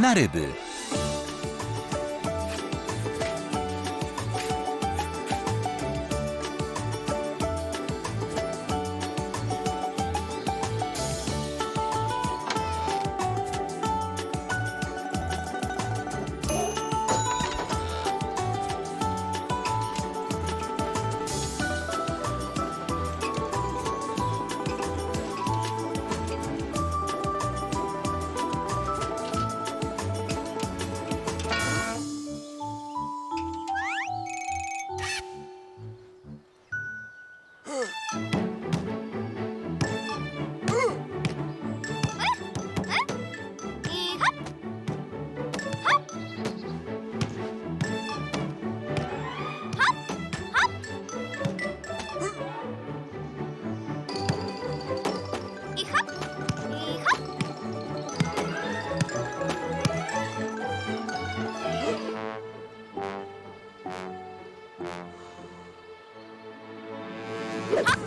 na ryby. Ha ha ha!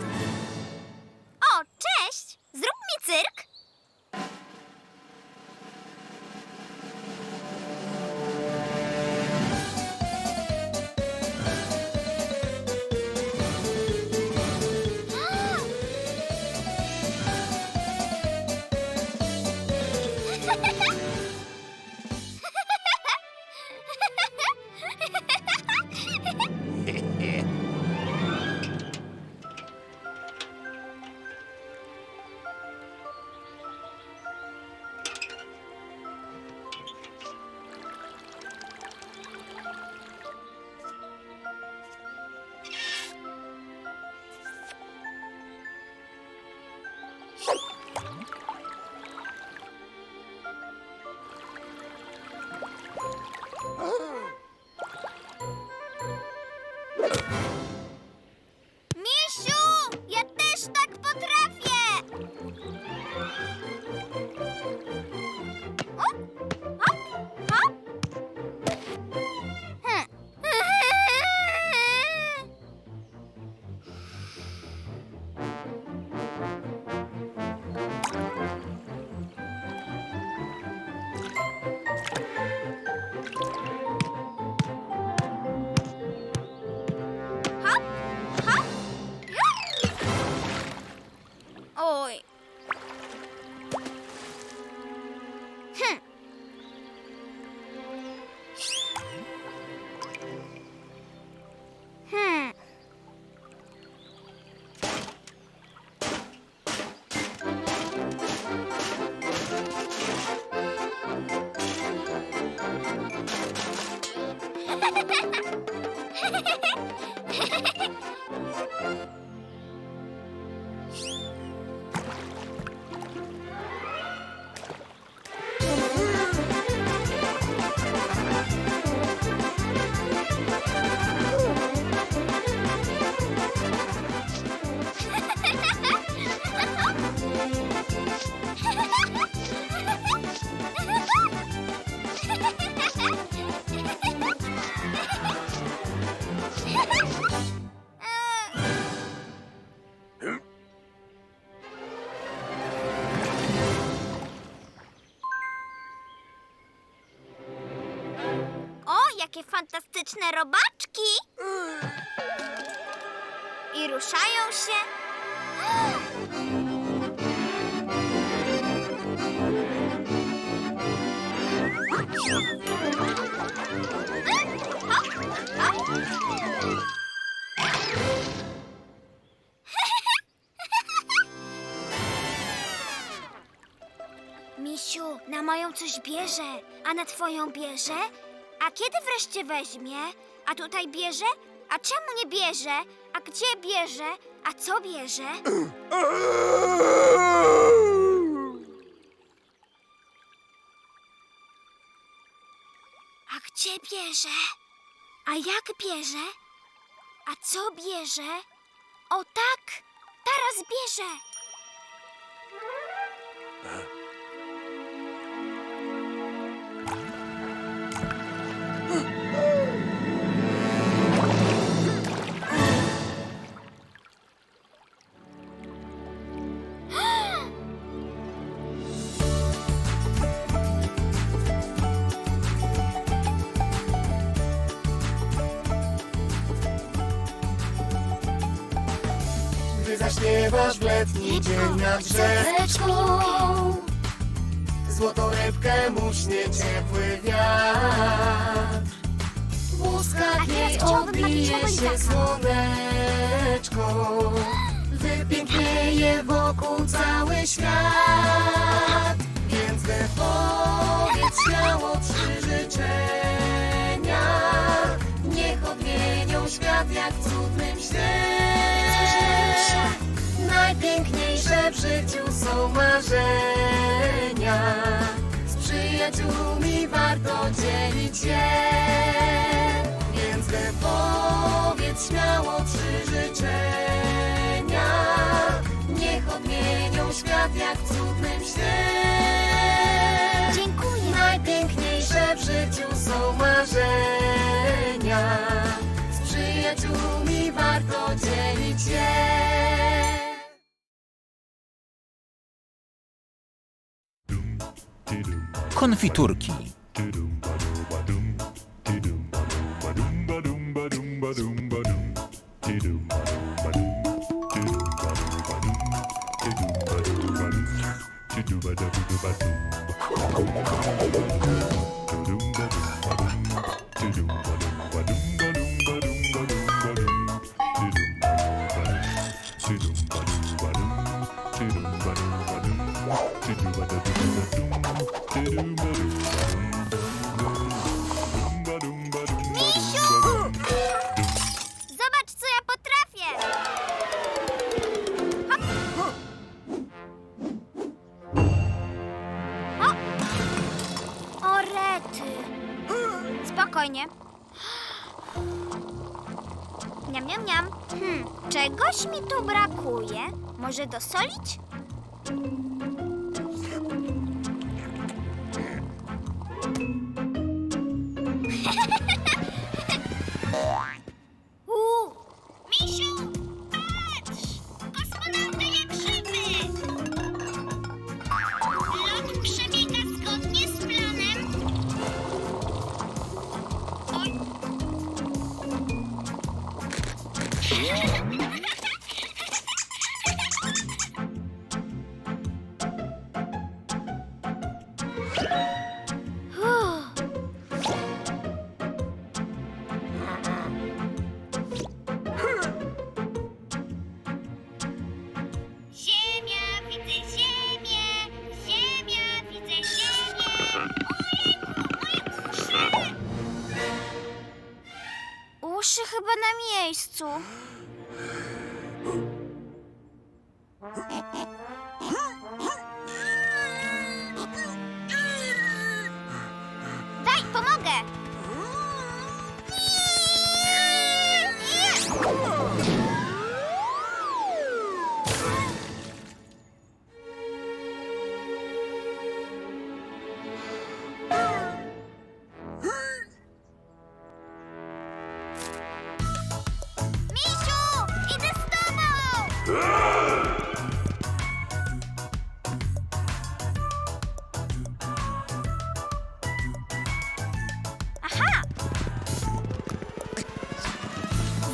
Fantastyczne robaczki! I ruszają się. Misiu, na moją coś bierze, a na twoją bierze? A kiedy wreszcie weźmie? A tutaj bierze? A czemu nie bierze? A gdzie bierze? A co bierze? A gdzie bierze? A jak bierze? A co bierze? O tak, teraz bierze. Zaśpiewasz w letni dzień nad rzeczką. Złotą rybkę muśnie ciepły wiatr. W łuskach jej odbije się słoneczko. Wypięknieje wokół cały świat. Więc wypowiedz śmiało trzy życzenia są marzenia Z przyjaciółmi warto dzielić je Więc wypowiedz śmiało trzy życzenia. Niech odmienią świat jak w cudnym śnie. Dziękuję. Najpiękniejsze w życiu są marzenia. Z przyjaciółmi warto dzielić je Konfiturki. Może dosolić? Uuu! Misiu! Patrz! Oj! Uszy! Chyba na miejscu.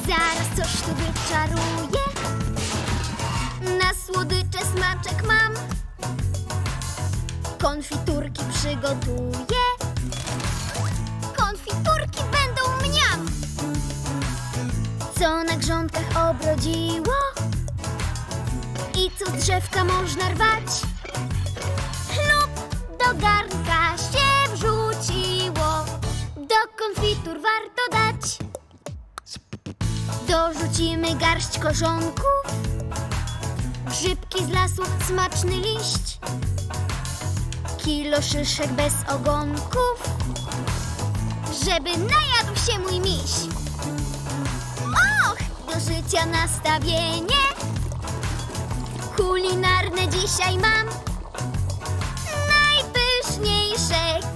Zaraz coś tu wyczaruję. Na słodycze smaczek mam. Konfiturki przygotuję. Konfiturki będą mniam. Co na grządkach obrodziło. I co drzewka można rwać. Lub do garnka się wrzuciło. Do konfitur warto dać Dorzucimy garść korzonków. Grzybki z lasu, smaczny liść. Kilo szyszek bez ogonków. Żeby najadł się mój miś. Och, do życia nastawienie. Kulinarne dzisiaj mam. Najpyszniejsze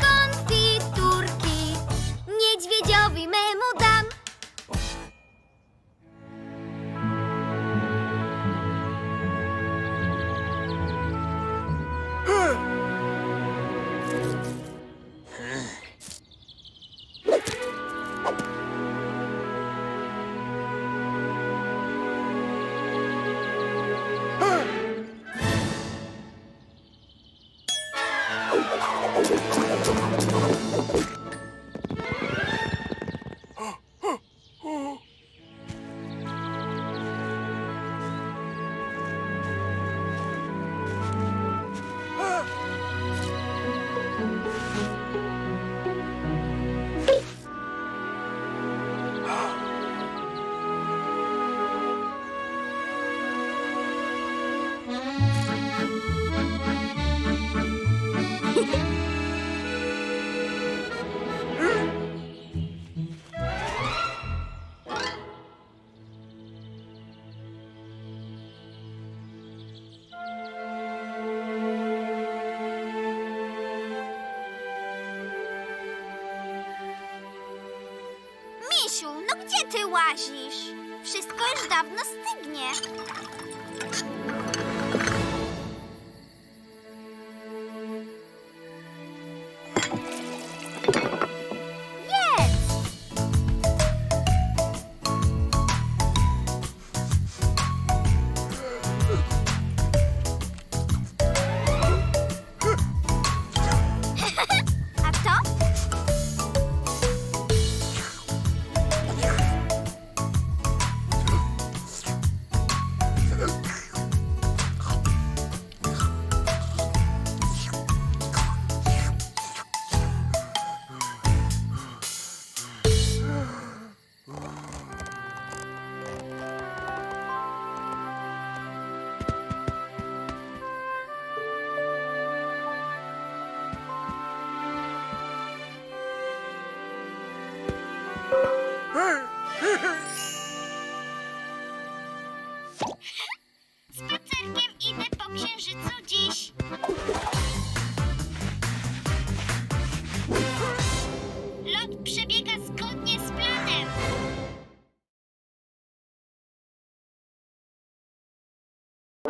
łazisz? Wszystko już dawno stygnie.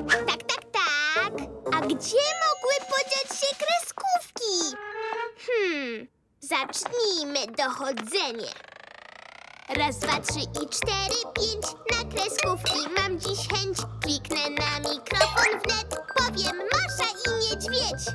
Tak, tak, tak. A gdzie mogły podziać się kreskówki? Hmm, zacznijmy dochodzenie. Raz, dwa, trzy i cztery, pięć na kreskówki mam dziś chęć. Kliknę na mikrofon wnet, powiem Masza i niedźwiedź.